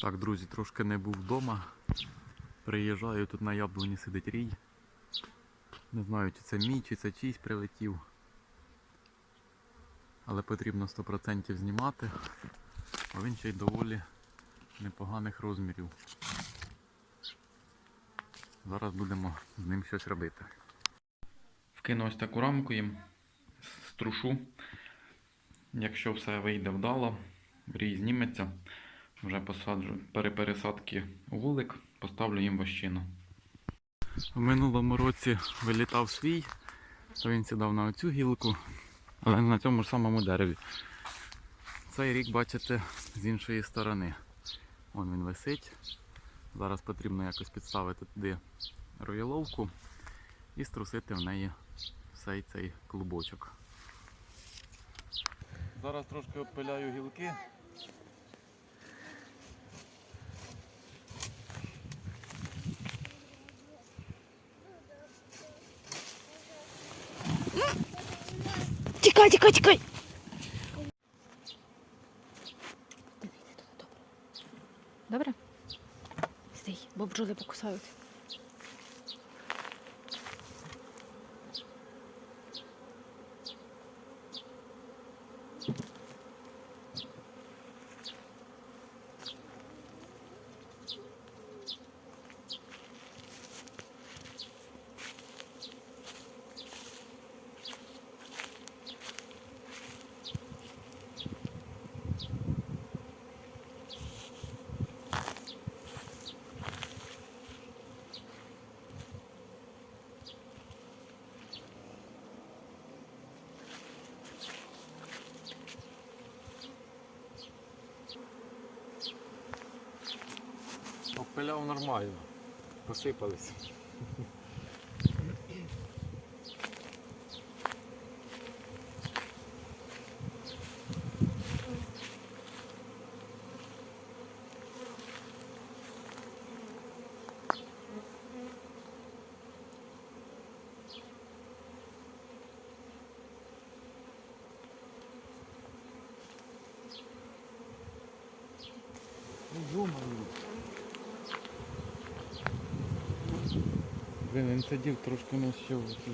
Так, друзі, трошки не був вдома. Приїжджаю, тут на яблуні сидить рій. Не знаю, чи це мій, чи це чийсь прилетів. Але потрібно 100% знімати. А він ще й доволі непоганих розмірів. Зараз будемо з ним щось робити. Вкину ось таку рамку їм, струшу. Якщо все вийде вдало, рій зніметься, вже посаджу перепересадки вулик, поставлю їм вощину. В минулому році вилітав свій, то він сідав на оцю гілку, але на цьому ж самому дереві. Цей рік, бачите, з іншої сторони. Вон він висить. Зараз потрібно якось підставити туди рояловку і струсити в неї цей цей клубочок. Зараз трошки обпиляю гілки. Тікай, тікай, тікай. Добре? Стій, бо бджоли покусають. Обпиляв нормально. Посипались. Блін, він сидів трошки на ще в цій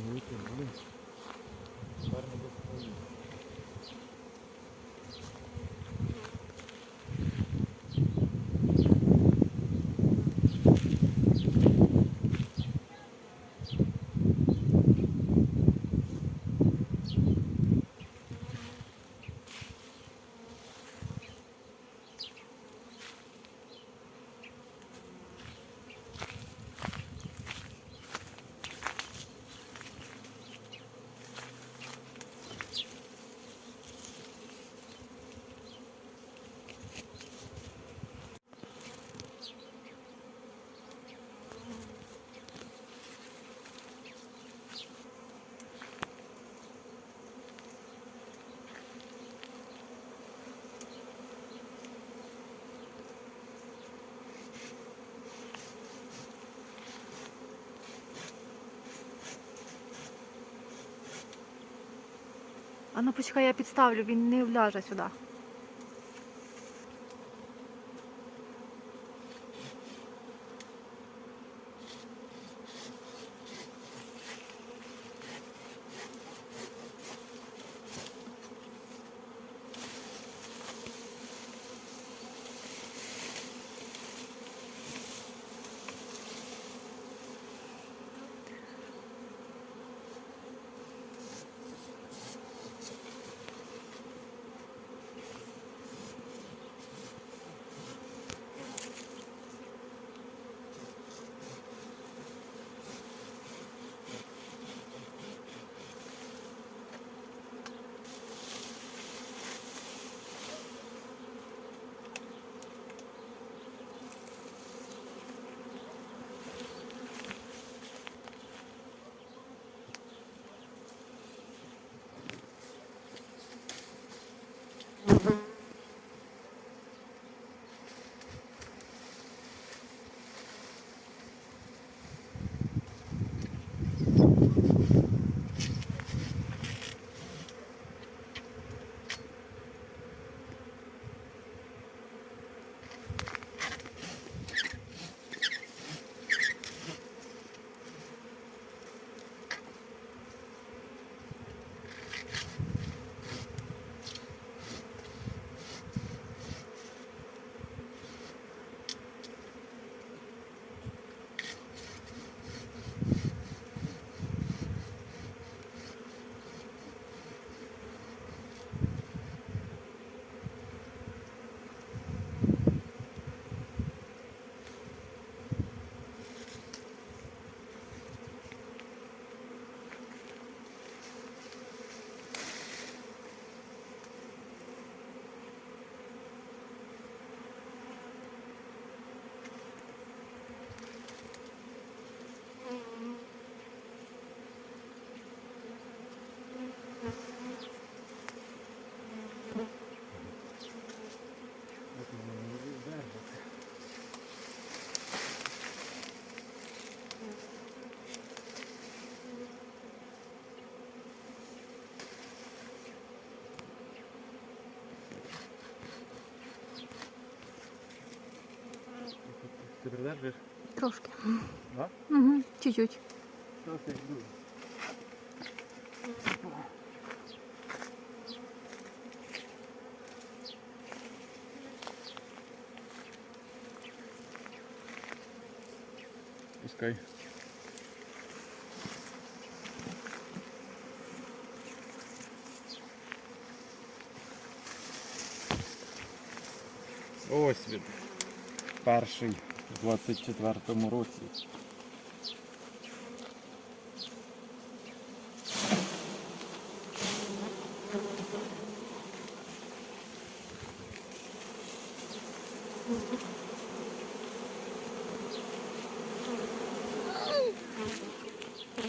А ну почекай, я підставлю, він не вляже сюди. Ти придержуєш? Трошки. Да? Угу, чуть-чуть. Трохи -чуть. Пускай. Ось він. Перший у 24-му році.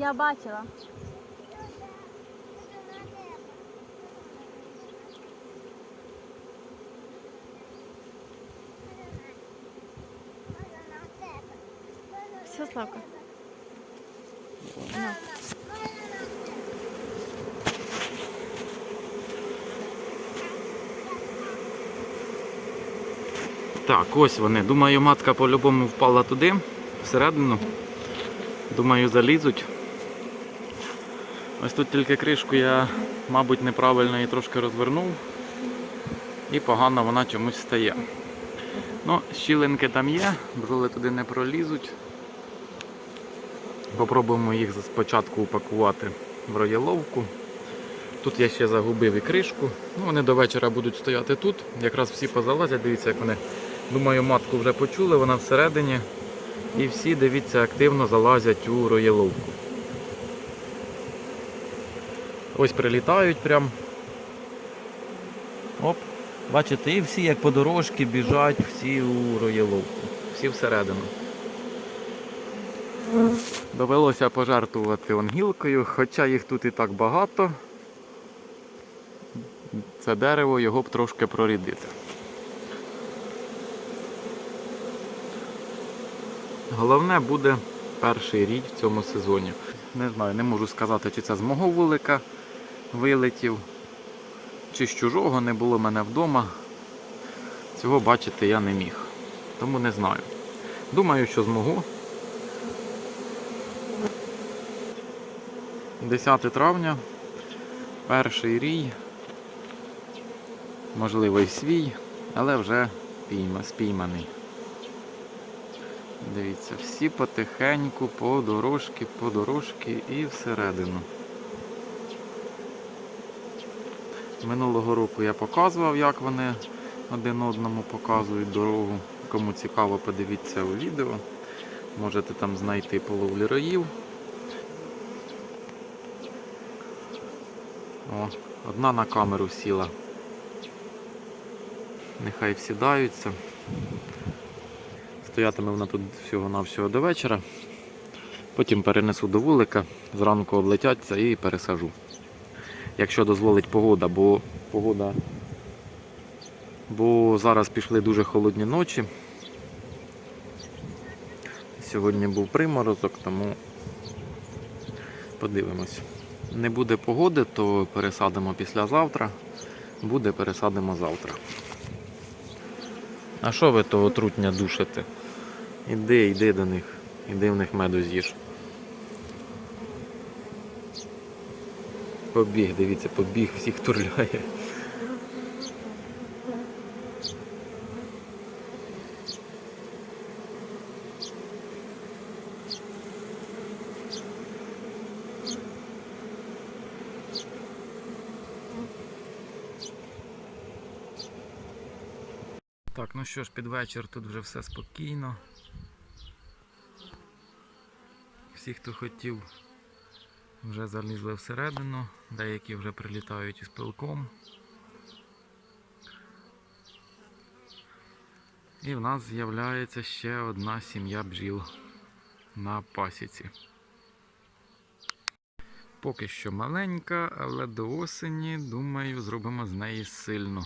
Я бачила. Все, Славка. На. Так, ось вони. Думаю, матка по-любому впала туди, всередину. Думаю, залізуть. Ось тут тільки кришку я, мабуть, неправильно її трошки розвернув. І погано вона чомусь стає. Ну, щілинки там є, бджоли туди не пролізуть. Попробуємо їх спочатку упакувати в рояловку. Тут я ще загубив і кришку. Ну, вони до вечора будуть стояти тут. Якраз всі позалазять, дивіться, як вони. Думаю, матку вже почули, вона всередині. І всі, дивіться, активно залазять у рояловку. Ось прилітають прям. Оп. Бачите, і всі як по дорожці біжать, всі у рояловку. Всі всередину. Довелося пожертвувати он гілкою, хоча їх тут і так багато. Це дерево його б трошки прорідити. Головне буде перший рій в цьому сезоні. Не знаю, не можу сказати, чи це з мого вулика вилетів, чи з чужого не було мене вдома. Цього бачити я не міг. Тому не знаю. Думаю, що змогу. 10 травня, перший рій, можливо і свій, але вже пійма, спійманий. Дивіться, всі потихеньку, по дорожки, по дорожки і всередину. Минулого року я показував, як вони один одному показують дорогу. Кому цікаво, подивіться у відео. Можете там знайти половлі роїв. О, одна на камеру сіла. Нехай всідаються. Стоятиме вона тут всього-навсього до вечора. Потім перенесу до вулика, зранку облетяться і пересажу. Якщо дозволить погода, бо погода. Бо зараз пішли дуже холодні ночі. Сьогодні був приморозок, тому подивимось. Не буде погоди, то пересадимо післязавтра. Буде, пересадимо завтра. А що ви того трутня душите? Іди, йди до них. Іди в них меду з'їж. Побіг, дивіться, побіг, всіх турляє. Так, ну що ж, під вечір тут вже все спокійно. Всі, хто хотів, Вже залізли всередину, деякі вже прилітають із пилком. І в нас з'являється ще одна сім'я бджіл на пасіці. Поки що маленька, але до осені, думаю, зробимо з неї сильну